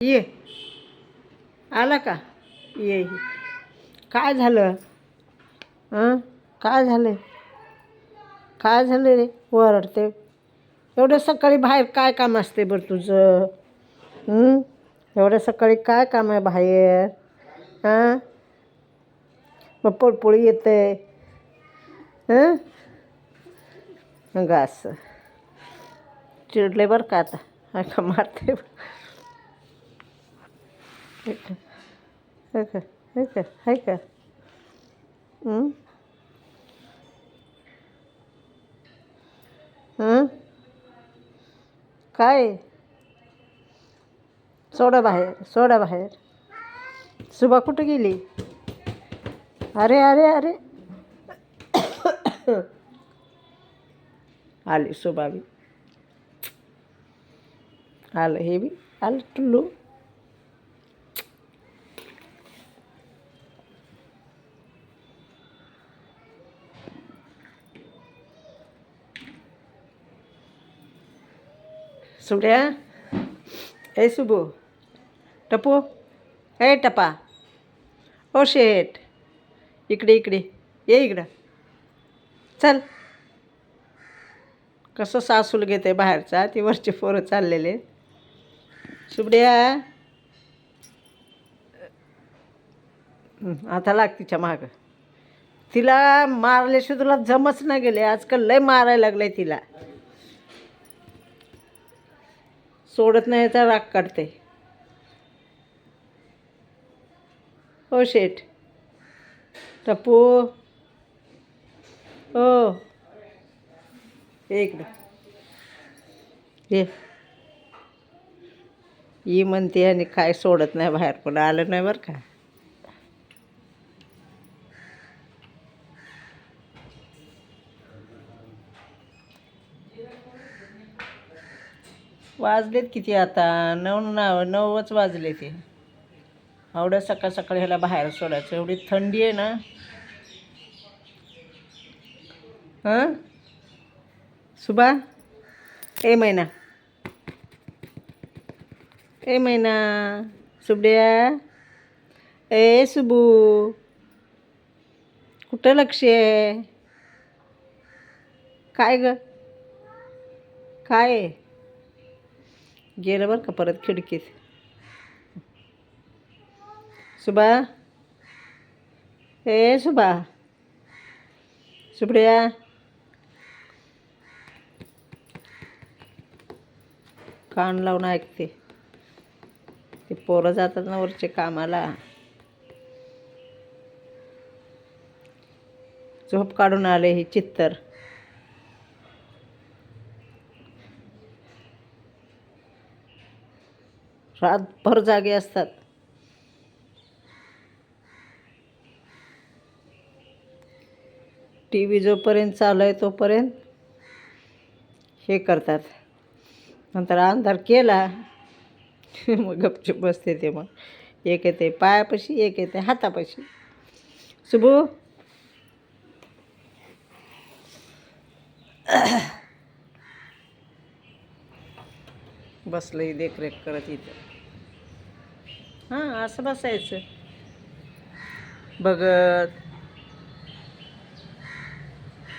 ये. आला का? ये काय झालं? हां? काय झालं? काय झालं रे? वरडते एवढं सकाळी बाहेर काय काम असते बरं तुझं? एवढं सकाळी काय काम आहे बाहेर? हां? मग पोळपोळी येते हां? मग असं. चिडले बरं का आता? का मारते का हे का हे का हे का काय सोडा बाहेर सोडा बाहेर. सुबा कुठं गेली? अरे अरे अरे. आली सुबा बी. आलं हे बी. आलं टुल्लू. सुड्या ए सुबू टपू ए टपा ओ शेट इकडे इकडे ये इकडं चल कसं सासूल घेते बाहेरचा ती वरचे पोरं चाललेले सुबड्या आता लाग तिच्या मागं तिला मारल्याशिवाय तुला जमच नाही गेले आजकाल लय मारायला लागलंय तिला सोडत नाही तर राग काढते. हो शेठ. टप्पू. हो. ये इकडं. ये. ही म्हणते आणि काय सोडत नाही बाहेर. पण आलं नाही बरं का? वाजलेत किती आता? नऊ नऊ नऊच वाजले ते. एवढं सकाळ सकाळी ह्याला बाहेर सोडायचं. एवढी थंडी आहे ना. हां? सुबा ए मैना. ए मैना. सुबड्या ए सुबू कुठं लक्ष आहे? काय ग? काय आहे? गेलं बरं का परत खिडकीत. सुबा. ए सुबा. सुप्रिया. कान लावून ऐकते. ते पोरं जातात ना वरचे कामाला. झोप काढून आले हे चित्तर. रातभर जागे असतात. टी व्ही जोपर्यंत चालू आहे तोपर्यंत हे करतात. नंतर अंधार केला मग गपचूप बसते ते मग. एक येते पायापाशी एक येते हातापाशी. सुबू. बसलंही देखरेख करत इथं. हां असं बसायचं. बघत